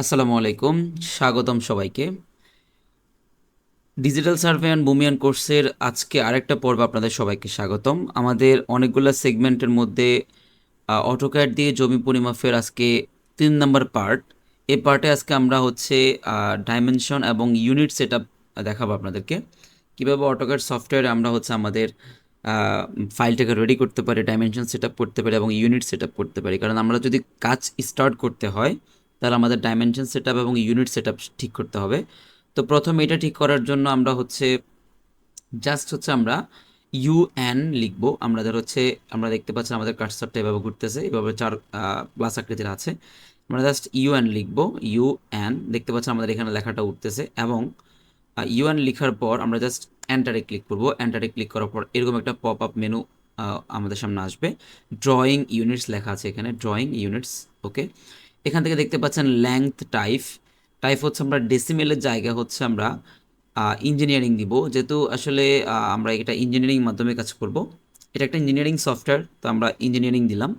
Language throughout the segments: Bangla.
আসসালামু আলাইকুম, স্বাগতম সবাইকে। ডিজিটাল সার্ভে অ্যান্ড বুমিয়ান কোর্সের আজকে আরেকটা পর্ব আপনাদের সবাইকে স্বাগতম। আমাদের অনেকগুলো সেগমেন্টের মধ্যে অটোক্যাড দিয়ে জমি পরিমাপের আজকে তিন নম্বর পার্ট এ পার্টে আজকে আমরা হচ্ছে ডাইমেনশন এবং ইউনিট সেট আপ দেখাবো আপনাদেরকে। কীভাবে অটোক্যাড সফটওয়্যারে আমরা হচ্ছে আমাদের ফাইলটাকে রেডি করতে পারি ডাইমেনশন সেট আপ করতে পারি এবং ইউনিট সেট আপ করতে পারি। কারণ আমরা যদি কাজ স্টার্ট করতে হয় তাহলে আমাদের ডাইমেনশন সেট এবং ইউনিট সেট ঠিক করতে হবে। তো প্রথমে এটা ঠিক করার জন্য আমরা হচ্ছে জাস্ট হচ্ছে আমরা ইউ এন লিখব। আমাদের হচ্ছে, আমরা দেখতে পাচ্ছি আমাদের কার্সারটা এভাবে ঘুরতেছে, এভাবে চার প্লাস আকৃতির আছে। আমরা জাস্ট ইউ এন লিখব ইউ এন দেখতে পাচ্ছি আমাদের এখানে লেখাটা উঠতেছে এবং ইউ এন লিখার পর আমরা জাস্ট এন্টারে ক্লিক করব। এন্টারে ক্লিক করার পর এরকম একটা পপ আপ মেনু আমাদের সামনে আসবে। ড্রয়িং ইউনিটস লেখা আছে এখানে ড্রয়িং ইউনিটস ওকে এখান থেকে দেখতে পাচ্ছেন ল্যাংথ টাইপ টাইপ হচ্ছে আমরা ডেসিমেলের জায়গা হচ্ছে আমরা ইঞ্জিনিয়ারিং দিব। যেহেতু আসলে আমরা এটা ইঞ্জিনিয়ারিং মাধ্যমে কাজ করব। এটা একটা ইঞ্জিনিয়ারিং সফটওয়্যার তো আমরা ইঞ্জিনিয়ারিং দিলাম।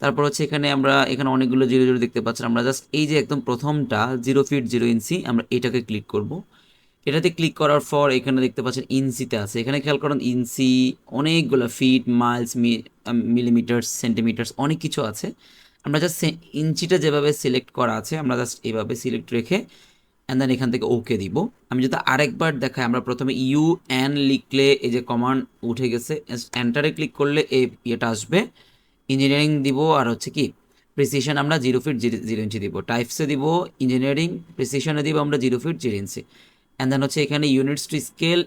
তারপর হচ্ছে এখানে আমরা, এখানে অনেকগুলো জিরো জিরো দেখতে পাচ্ছেন। আমরা জাস্ট এই যে একদম প্রথমটা জিরো ফিট জিরো ইঞ্চি আমরা এটাকে ক্লিক করব। এটাতে ক্লিক করার পর এখানে দেখতে পাচ্ছেন ইঞ্চিতে আছে। এখানে খেয়াল করেন ইঞ্চি অনেকগুলো ফিট মাইলস মিলিমিটার্স সেন্টিমিটার্স অনেক কিছু আছে। আমরা জাস্ট ইঞ্চিটা যেভাবে সিলেক্ট করা আছে, আমরা জাস্ট এইভাবে সিলেক্ট রেখে অ্যান্ড দেন এখান থেকে ওকে দিব। আমি যদি আরেকবার দেখাই, আমরা প্রথমে ইউ এন লিখলে এই যে কমান্ড উঠে গেছে এন্টারে ক্লিক করলে এই ইয়েটা আসবে। ইঞ্জিনিয়ারিং দিব, আর হচ্ছে কি প্রিসিশন আমরা জিরো ফিট জিরো ইঞ্চি দিব। টাইপসে দিব ইঞ্জিনিয়ারিং প্রিসিশনে দিব, আমরা zero feet zero inch and then হচ্ছে এখানে ইউনিটস টু স্কেল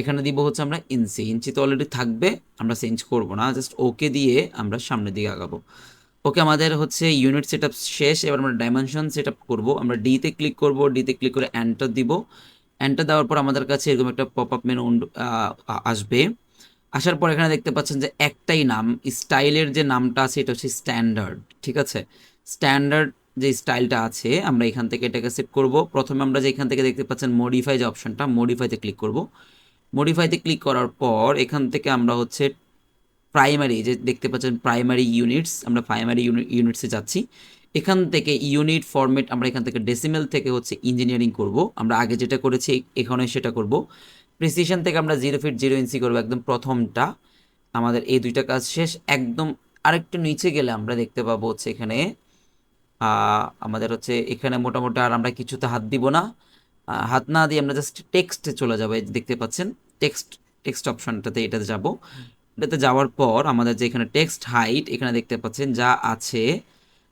এখানে দিব হচ্ছে আমরা ইঞ্চি ইঞ্চি তো অলরেডি থাকবে, আমরা চেঞ্জ করব না জাস্ট ওকে দিয়ে আমরা সামনের দিকে আগাবো। ওকে আমাদের হচ্ছে ইউনিট সেট শেষ, এবার আমরা ডাইমেনশন সেট আপ করব, আমরা ডিতে ক্লিক করব ডিতে ক্লিক করে অ্যান্টার দিব। অ্যান্টার দেওয়ার পর আমাদের কাছে এরকম একটা পপ আপ মেনু আসবে। আসার পর এখানে দেখতে পাচ্ছেন যে একটাই নাম, স্টাইলের যে নামটা আছে, এটা হচ্ছে স্ট্যান্ডার্ড ঠিক আছে? স্ট্যান্ডার্ড যে স্টাইলটা আছে, আমরা এখান থেকে এটাকে সেট করব। প্রথমে আমরা যে এখান থেকে দেখতে পাচ্ছেন মডিফাই যে অপশনটা মডিফাইতে ক্লিক করব। মডিফাইতে ক্লিক করার পর এখান থেকে আমরা হচ্ছে প্রাইমারি যে দেখতে পাচ্ছেন প্রাইমারি ইউনিটস আমরা প্রাইমারি ইউনিটসে যাচ্ছি। এখান থেকে ইউনিট ফরম্যাট আমরা এখান থেকে ডেসিমেল থেকে হচ্ছে ইঞ্জিনিয়ারিং করব। আমরা আগে যেটা করেছি, এখানে সেটা করব। প্রিসিশন থেকে আমরা জিরো ফিট জিরো ইঞ্চি করব একদম প্রথমটা। আমাদের এই দুইটা কাজ শেষ। একদম আরেকটু নিচে গেলে আমরা দেখতে পাবো হচ্ছে এখানে আমাদের হচ্ছে এখানে মোটামুটি আর আমরা কিছুতে হাত দিব না। হাত না দিয়ে আমরা জাস্ট টেক্সটে চলে যাব দেখতে পাচ্ছেন টেক্সট টেক্সট অপশনটাতে এটাতে যাব। এটাতে যাওয়ার পর আমাদের যে এখানে টেক্সট হাইট এখানে দেখতে পাচ্ছেন যা আছে,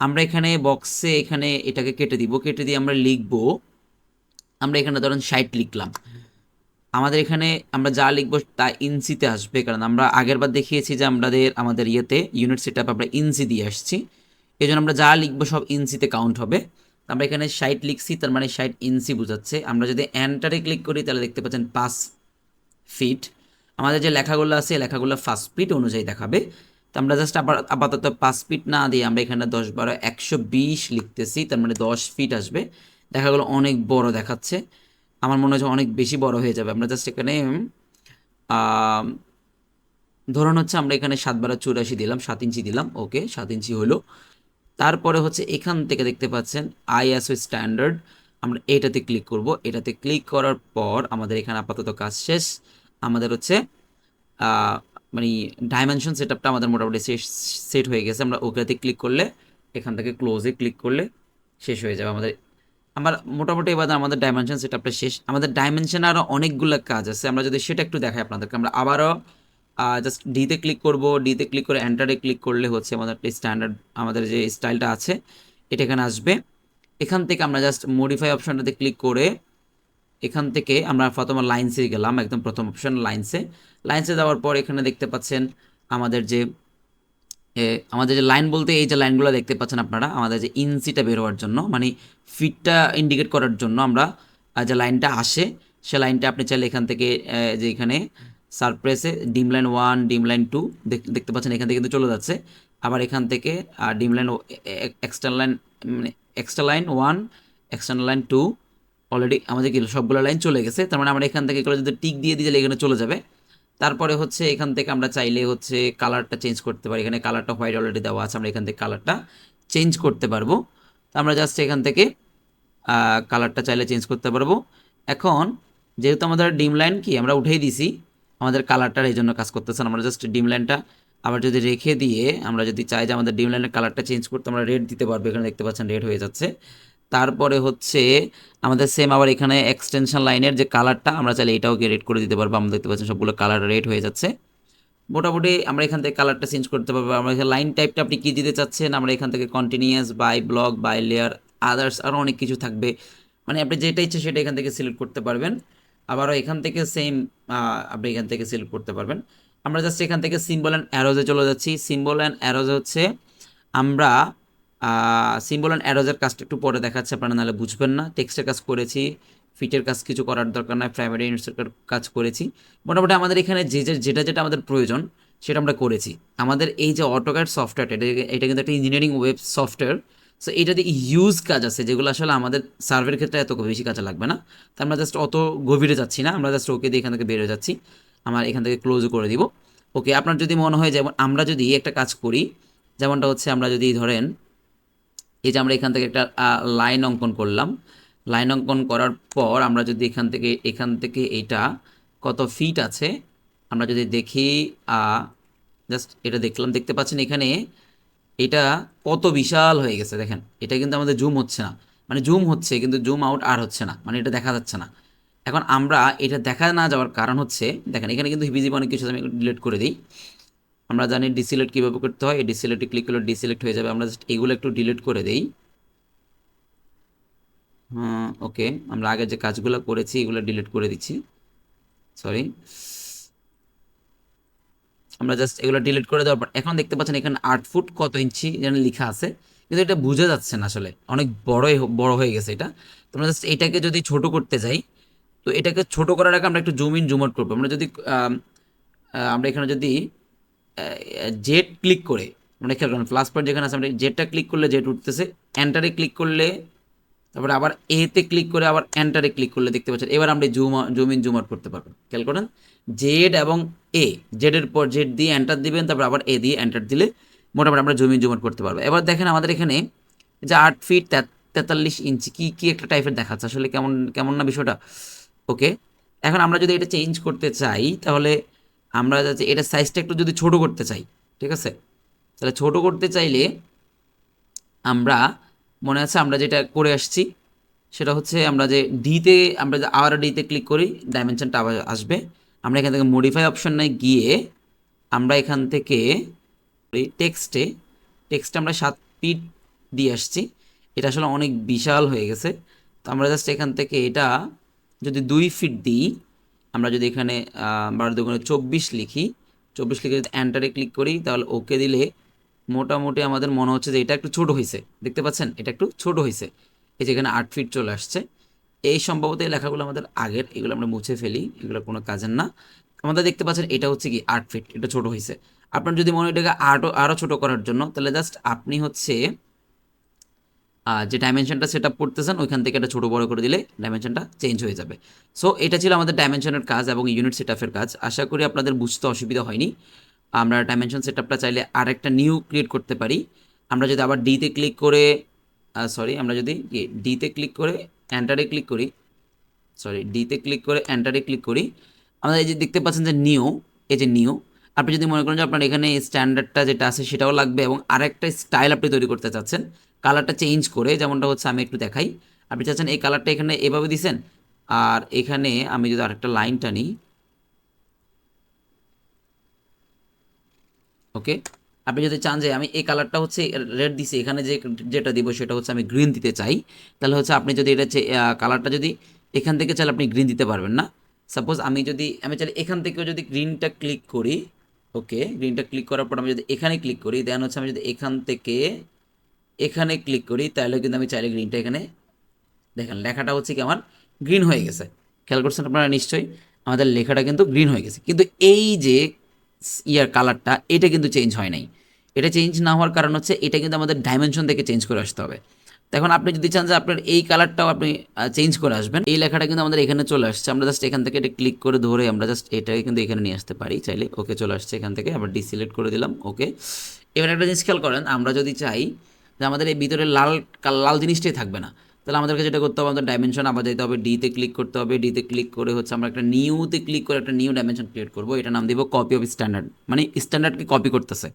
আমরা এখানে বক্সে এখানে এটাকে কেটে দিব, কেটে দিয়ে আমরা লিখব। আমরা এখানে ধরেন সাইট লিখলাম। আমাদের এখানে আমরা যা লিখব তা ইঞ্চিতে আসবে, কারণ আমরা আগের বার দেখিয়েছি যে আমাদের আমাদের ইয়েতে ইউনিট সেট আমরা ইঞ্চি দিয়ে আসছি। এই আমরা যা লিখব সব ইঞ্চিতে কাউন্ট হবে। আমরা এখানে সাইট লিখছি, তার মানে সাইট ইঞ্চি বোঝাচ্ছে। আমরা যদি অ্যান্টারে ক্লিক করি, তাহলে দেখতে পাচ্ছেন পাঁচ ফিট আমাদের যে লেখাগুলো আছে, লেখাগুলো ফার্স্ট ফিট অনুযায়ী দেখাবে। তো আমরা জাস্ট আবার আপাতত পাঁচ ফিট না দিয়ে আমরা এখানে দশ বারো একশো বিশ লিখতেছি, তার মানে দশ ফিট আসবে। দেখাগুলো অনেক বড় দেখাচ্ছে। আমার মনে হচ্ছে অনেক বেশি বড় হয়ে যাবে। আমরা জাস্ট এখানে ধরুন হচ্ছে আমরা এখানে সাত বারো চুরাশি দিলাম, সাত ইঞ্চি দিলাম ওকে সাত ইঞ্চি হলো। তারপরে হচ্ছে এখান থেকে দেখতে পাচ্ছেন আইএসও স্ট্যান্ডার্ড। আমরা এটাতে ক্লিক করব। এটাতে ক্লিক করার পর আমাদের এখানে আপাতত কাজ শেষ। আমাদের হচ্ছে মানে ডাইমেনশন সেট আপটা আমাদের মোটামুটি সেট হয়ে গেছে। আমরা ওকেতে ক্লিক করলে, এখান থেকে ক্লোজে ক্লিক করলে শেষ হয়ে যাবে আমাদের। আমার মোটামুটি এবার আমাদের ডাইমেনশন সেট আপটা শেষ। আমাদের ডাইমেনশন আরও অনেকগুলো কাজ আছে। আমরা যদি সেটা একটু দেখাই আপনাদেরকে। আমরা আবারও জাস্ট ডিতে ক্লিক করব ডিতে ক্লিক করে এন্টারে ক্লিক করলে হচ্ছে আমাদের স্ট্যান্ডার্ড আমাদের যে স্টাইলটা আছে, এটা এখানে আসবে। এখান থেকে আমরা জাস্ট মডিফাই অপশনটাতে ক্লিক করে এখান থেকে আমরা প্রথমে লাইন্সে গেলাম, একদম প্রথম অপশন লাইন্সে লাইন্সে যাওয়ার পর এখানে দেখতে পাচ্ছেন আমাদের যে আমাদের যে লাইন বলতে এই যে লাইনগুলো দেখতে পাচ্ছেন আপনারা, আমাদের যে ইঞ্চিটা বের জন্য মানে ফিটটা ইন্ডিকেট করার জন্য আমরা যে লাইনটা আসে, সে লাইনটা আপনি চাইলে এখান থেকে যে এখানে সারপ্রেসে dim line one dim line two দেখতে পাচ্ছেন এখান থেকে কিন্তু চলে যাচ্ছে। আবার এখান থেকে আর ডিম লাইন এক্সট্রা লাইন মানে extra line one external line two already আমাদের কি সবগুলো লাইন চলে গেছে। তার মানে আমরা এখান থেকে এগুলো যদি টিক দিয়ে দিই, তাহলে এখানে চলে যাবে। তারপরে হচ্ছে এখান থেকে আমরা চাইলে হচ্ছে কালারটা চেঞ্জ করতে পারি। এখানে কালারটা হোয়াইট অলরেডি দেওয়া আছে, আমরা এখান থেকে কালারটা চেঞ্জ করতে পারব। আমরা জাস্ট এখান থেকে কালারটা চাইলে চেঞ্জ করতে পারব। এখন, যেহেতু আমাদের ডিম লাইন কি, আমরা উঠেই দিছি। আমাদের কালারটার এই জন্য কাজ করতেছে আমরা জাস্ট ডিম লাইনটা আবার যদি রেখে দিয়ে আমরা যদি চাই যে আমাদের ডিম লাইনের কালারটা চেঞ্জ করতে আমরা রেড দিতে পারব। এখানে দেখতে পাচ্ছেন রেড হয়ে যাচ্ছে। তারপরে হচ্ছে আমাদের সেম আবার এখানে এক্সটেনশন লাইনের যে কালারটা আমরা চাইলে এটাও রেড করে দিতে পারব। আমরা দেখতে পাচ্ছেন সবগুলো কালার রেড হয়ে যাচ্ছে। মোটামুটি আমরা এখান থেকে কালারটা চেঞ্জ করতে পারব। আমরা লাইন টাইপটা আপনি কী দিতে চাচ্ছেন? আমরা এখান থেকে continuous by block by layer others আরও অনেক কিছু থাকবে। মানে আপনি যেটা ইচ্ছে সেটা এখান থেকে সিলেক্ট করতে পারবেন। আবারও এখান থেকে সেম আপনি এখান থেকে সিলেক্ট করতে পারবেন। আমরা জাস্ট এখান থেকে সিম্বল অ্যান্ড অ্যারোজে চলে যাচ্ছি। সিম্বল অ্যান্ড অ্যারোজে হচ্ছে আমরা সিম্বল অ্যান্ড অ্যারোজের কাজটা একটু পরে দেখাচ্ছে, আপনারা নাহলে বুঝবেন না। টেক্সটের কাজ করেছি ফিটের কাজ কিছু করার দরকার নয় প্রাইমারি ইউনিটসের কাজ করেছি। মোটামুটি আমাদের এখানে যে যে, যেটা যেটা আমাদের প্রয়োজন, সেটা আমরা করেছি। আমাদের এই যে অটোক্যাড সফটওয়্যার এটা এটা কিন্তু একটা ইঞ্জিনিয়ারিং ওয়েব সফটওয়্যার সো এটাতে ইউজ কাজ আছে, যেগুলো আসলে আমাদের সার্ভের ক্ষেত্রে এত বেশি কাজে লাগবে না। তো আমরা জাস্ট অত গভীরে যাচ্ছি না, আমরা জাস্ট ওকে দিয়ে এখান থেকে বেরোয় যাচ্ছি। আমার এখান থেকে ক্লোজও করে দিব। ওকে আপনার যদি মনে হয় যেমন আমরা যদি একটা কাজ করি, যেমনটা হচ্ছে আমরা যদি ধরেন, এই যে আমরা এখান থেকে একটা লাইন অঙ্কন করলাম। লাইন অঙ্কন করার পর আমরা যদি এখান থেকে এখান থেকে এটা কত ফিট আছে, আমরা যদি দেখি জাস্ট এটা দেখলাম, দেখতে পাচ্ছেন এখানে এটা কত বিশাল হয়ে গেছে, দেখেন। এটা কিন্তু আমাদের জুম হচ্ছে না। মানে জুম হচ্ছে, কিন্তু জুম আউট আর হচ্ছে না। মানে এটা দেখা যাচ্ছে না। এখন আমরা এটা দেখা না যাওয়ার কারণ হচ্ছে, দেখেন, এখানে কিন্তু হিবিজিব অনেক কিছু আমি ডিলিট করে দিই। আমরা জানি ডিসিলেক্ট কীভাবে করতে হয়। এই ডিসিলেক্টে ক্লিক করলে ডিসিলেক্ট হয়ে যাবে। আমরা জাস্ট এগুলো একটু ডিলিট করে দিই। হ্যাঁ ওকে আমরা আগে যে কাজগুলো করেছি, এগুলো ডিলিট করে দিচ্ছি। সরি আমরা জাস্ট এগুলো ডিলিট করে দেওয়ার পর, এখন দেখতে পাচ্ছেন এখানে আট ফুট কত ইঞ্চি যেন লেখা আছে, কিন্তু এটা বোঝা যাচ্ছে না আসলে। অনেক বড়ই বড় হয়ে গেছে এটা। তোমরা জাস্ট এটাকে যদি ছোট করতে যাই, তো এটাকে ছোট করার আগে আমরা একটু জুম ইন জুম আউট করব। আমরা যদি আমরা এখানে যদি জেট ক্লিক করে, আমরা খেয়াল করেন প্লাস পয়েন্ট যেখানে আছে, আমরা জেটটা ক্লিক করলে জেট উঠতেছে এন্টারে ক্লিক করলে তারপরে আবার এতে ক্লিক করে আবার এন্টারে ক্লিক করলে দেখতে পাচ্ছেন, এবার আমরা zoom zoom in zoom out করতে পারব। খেয়াল করেন জেড এবং এ জেডের পর জেড দিয়ে এন্টার দিবেন, তারপর আবার এ দিয়ে এন্টার দিলে মোটামুটি আমরা জুম ইন জুম আউট করতে পারব। এবার দেখেন আমাদের এখানে যে আট ফিট তেতাল্লিশ ইঞ্চি কী কী একটা টাইপের দেখাচ্ছে, আসলে কেমন কেমন না বিষয়টা? ওকে এখন আমরা যদি এটা চেঞ্জ করতে চাই, তাহলে আমরা যাতে এটা সাইজটা একটু যদি ছোট করতে চাই, ঠিক আছে? তাহলে ছোট করতে চাইলে আমরা মনে আছে? আমরা যেটা করে আসছি, সেটা হচ্ছে আমরা যে ডিতে আমরা যে আবার ডিতে ক্লিক করি ডাইমেনশনটা আবার আসবে। আমরা এখান থেকে মডিফাই অপশনে গিয়ে আমরা এখান থেকে টেক্সটে টেক্সটে আমরা সাত ফিট দিয়ে আসছি। এটা আসলে অনেক বিশাল হয়ে গেছে। তো আমরা জাস্ট এখান থেকে এটা যদি দুই ফিট দিই, আমরা যদি এখানে বারো দুগুণে চব্বিশ লিখি, চব্বিশ লিখে যদি অ্যান্টারে ক্লিক করি, তাহলে ওকে দিলে মোটামুটি আমাদের মনে হচ্ছে যে এটা একটু ছোট হয়েছে দেখতে পাচ্ছেন? এটা একটু ছোট হয়েছে এই যে এখানে আট ফিট চলে আসছে। এই সম্ভবত এই লেখাগুলো আমাদের আগের, এগুলো আমরা মুছে ফেলি, এগুলো কোনো কাজের না। আমাদের দেখতে পাচ্ছেন, এটা হচ্ছে কি আট ফিট এটা ছোট হয়েছে আপনার যদি মনে হয় এটাকে আরও আরও ছোট করার জন্য, তাহলে জাস্ট আপনি হচ্ছে যে ডাইমেনশনটা সেট আপ করতেছেন, ওইখান থেকে এটা ছোটো বড় করে দিলে ডাইমেনশনটা চেঞ্জ হয়ে যাবে। সো এটা ছিল আমাদের ডাইমেনশনের কাজ এবং ইউনিট সেট আপের কাজ। আশা করি আপনাদের বুঝতে অসুবিধা হয়নি। আমরা ডাইমেনশন সেট আপটা চাইলে আরেকটা নিউ ক্রিয়েট করতে পারি। আমরা যদি আবার ডিতে ক্লিক করে সরি আমরা যদি ডিতে ক্লিক করে অ্যান্টারে ক্লিক করি সরি ডিতে ক্লিক করে এন্টারে ক্লিক করি আমরা এই যে দেখতে পাচ্ছেন যে নিউ এই যে নিউ আপনি যদি মনে করেন যে আপনার এখানে স্ট্যান্ডার্ডটা যেটা আছে সেটাও লাগবে এবং আরেকটা স্টাইল আপনি তৈরি করতে চাচ্ছেন কালারটা চেঞ্জ করে, যেমনটা হচ্ছে আমি একটু দেখাই, আপনি চাচ্ছেন এই কালারটা এখানে এভাবে দিছেন, আর এখানে আমি যদি আরেকটা লাইনটা নিই ওকে? আপনি যদি চান যে আমি এই কালারটা হচ্ছে রেড দিছি, এখানে যে যেটা দিব সেটা হচ্ছে আমি গ্রিন দিতে চাই, তাহলে হচ্ছে আপনি যদি এটা কালারটা যদি এখান থেকে চাইলে আপনি গ্রিন দিতে পারবেন না। সাপোজ আমি যদি, আমি চাইলে এখান থেকেও যদি গ্রিনটা ক্লিক করি, ওকে, গ্রিনটা ক্লিক করার পর আমি যদি এখানে ক্লিক করি, দেন হচ্ছে আমি যদি এখান থেকে এখানে ক্লিক করি, তাহলে কিন্তু আমি চাইলে গ্রিনটা এখানে, দেখেন লেখাটা হচ্ছে কি আমার গ্রিন হয়ে গেছে। খেয়াল করছেন আপনারা নিশ্চয়ই? আমাদের লেখাটা কিন্তু গ্রিন হয়ে গেছে। কিন্তু এই যে ইয়ার কালারটা এটা কিন্তু চেঞ্জ হয় নাই। এটা চেঞ্জ না হওয়ার কারণ হচ্ছে এটা কিন্তু আমাদের ডাইমেনশন থেকে চেঞ্জ করে আসতে হবে। এখন আপনি যদি চান যে আপনার এই কালারটাও আপনি চেঞ্জ করে আসবেন, এই লেখাটা কিন্তু আমাদের এখানে চলে আসছে। আমরা জাস্ট এখান থেকে এটা ক্লিক করে ধরে আমরা জাস্ট এটাকে কিন্তু এখানে নিয়ে আসতে পারি। চাইলে ওকে চলে আসছে এখান থেকে আবার ডিসিলেক্ট করে দিলাম ওকে এবার একটা জিনিস খেয়াল করেন, আমরা যদি চাই যে আমাদের এই ভিতরে লাল লাল জিনিসটাই থাকবে না। তাহলে আমাদেরকে যেটা করতে হবে, আমাদের ডাইমেনশন আবার যেতে হবে ডিতে ক্লিক করতে হবে ডিতে ক্লিক করে হচ্ছে আমরা একটা নিউতে ক্লিক করে একটা নিউ ডাইমেনশন ক্রিয়েট করব। এটা নাম দিব কপি অফ স্ট্যান্ডার্ড মানে স্ট্যান্ডার্ডকে কপি করতেছে।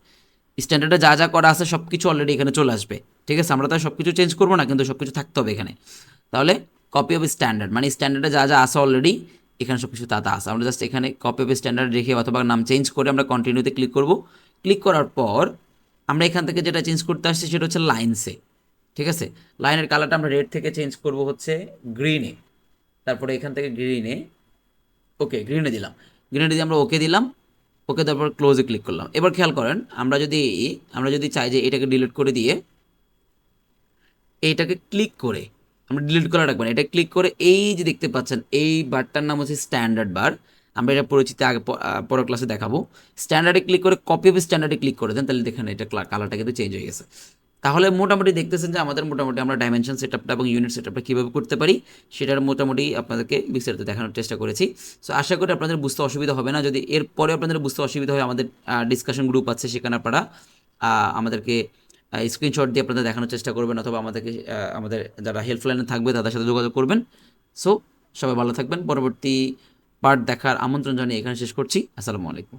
স্ট্যান্ডার্ডে যা যা করা আছে সব কিছু অলরেডি এখানে চলে আসবে। ঠিক আছে, আমরা তো সব কিছু চেঞ্জ করব না, কিন্তু সব কিছু থাকতে হবে এখানে। তাহলে কপি অফ স্ট্যান্ডার্ড মানে স্ট্যান্ডার্ডে যা যা আছে অলরেডি এখানে সব কিছু তা তা আছে। আমরা জাস্ট এখানে কপি অফ স্ট্যান্ডার্ড রেখে অথবা নাম চেঞ্জ করে আমরা কন্টিনিউতে ক্লিক করব। ক্লিক করার পর আমরা এখান থেকে যেটা চেঞ্জ করতে আসছি সেটা হচ্ছে লাইনসে ঠিক আছে? লাইনের কালারটা আমরা রেড থেকে চেঞ্জ করব হচ্ছে গ্রিনে তারপরে এখান থেকে গ্রিনে ওকে গ্রিনে দিলাম। গ্রিনে দিয়ে আমরা ওকে দিলাম ওকে তারপর ক্লোজে ক্লিক করলাম। এবার খেয়াল করেন, আমরা যদি আমরা যদি চাই যে এটাকে ডিলিট করে দিয়ে এইটাকে ক্লিক করে, আমরা ডিলিট করা রাখবেন এটা ক্লিক করে এই যে দেখতে পাচ্ছেন, এই বারটার নাম হচ্ছে স্ট্যান্ডার্ড বার আমরা এটা পরিচিতি আগে পরের ক্লাসে দেখাবো। স্ট্যান্ডার্ডে ক্লিক করে কপি অফ স্ট্যান্ডার্ডে ক্লিক করে দেন, তাহলে দেখেন এটা কালারটা কিন্তু চেঞ্জ হয়ে গেছে। তাহলে মোটামুটি দেখতেছেন যে আমাদের মোটামুটি আমরা ডাইমেনশন সেট সেটআপটা এবং ইউনিট সেটআপটা কীভাবে করতে পারি, সেটার মোটামুটি আপনাদেরকে বিস্তারিত দেখানোর চেষ্টা করেছি। সো আশা করি আপনাদের বুঝতে অসুবিধা হবে না। যদি এরপরে আপনাদের বুঝতে অসুবিধা হয়, আমাদের ডিসকাশন গ্রুপ আছে, সেখানে আপনারা আমাদেরকে স্ক্রিনশট দিয়ে আপনাদের দেখানোর চেষ্টা করবেন অথবা আমাদেরকে আমাদের যারা হেল্পলাইনে থাকবে, তাদের সাথে যোগাযোগ করবেন। সো সবাই ভালো থাকবেন। পরবর্তী পার্ট দেখার আমন্ত্রণ জানিয়ে এখানে শেষ করছি। আসসালামু আলাইকুম।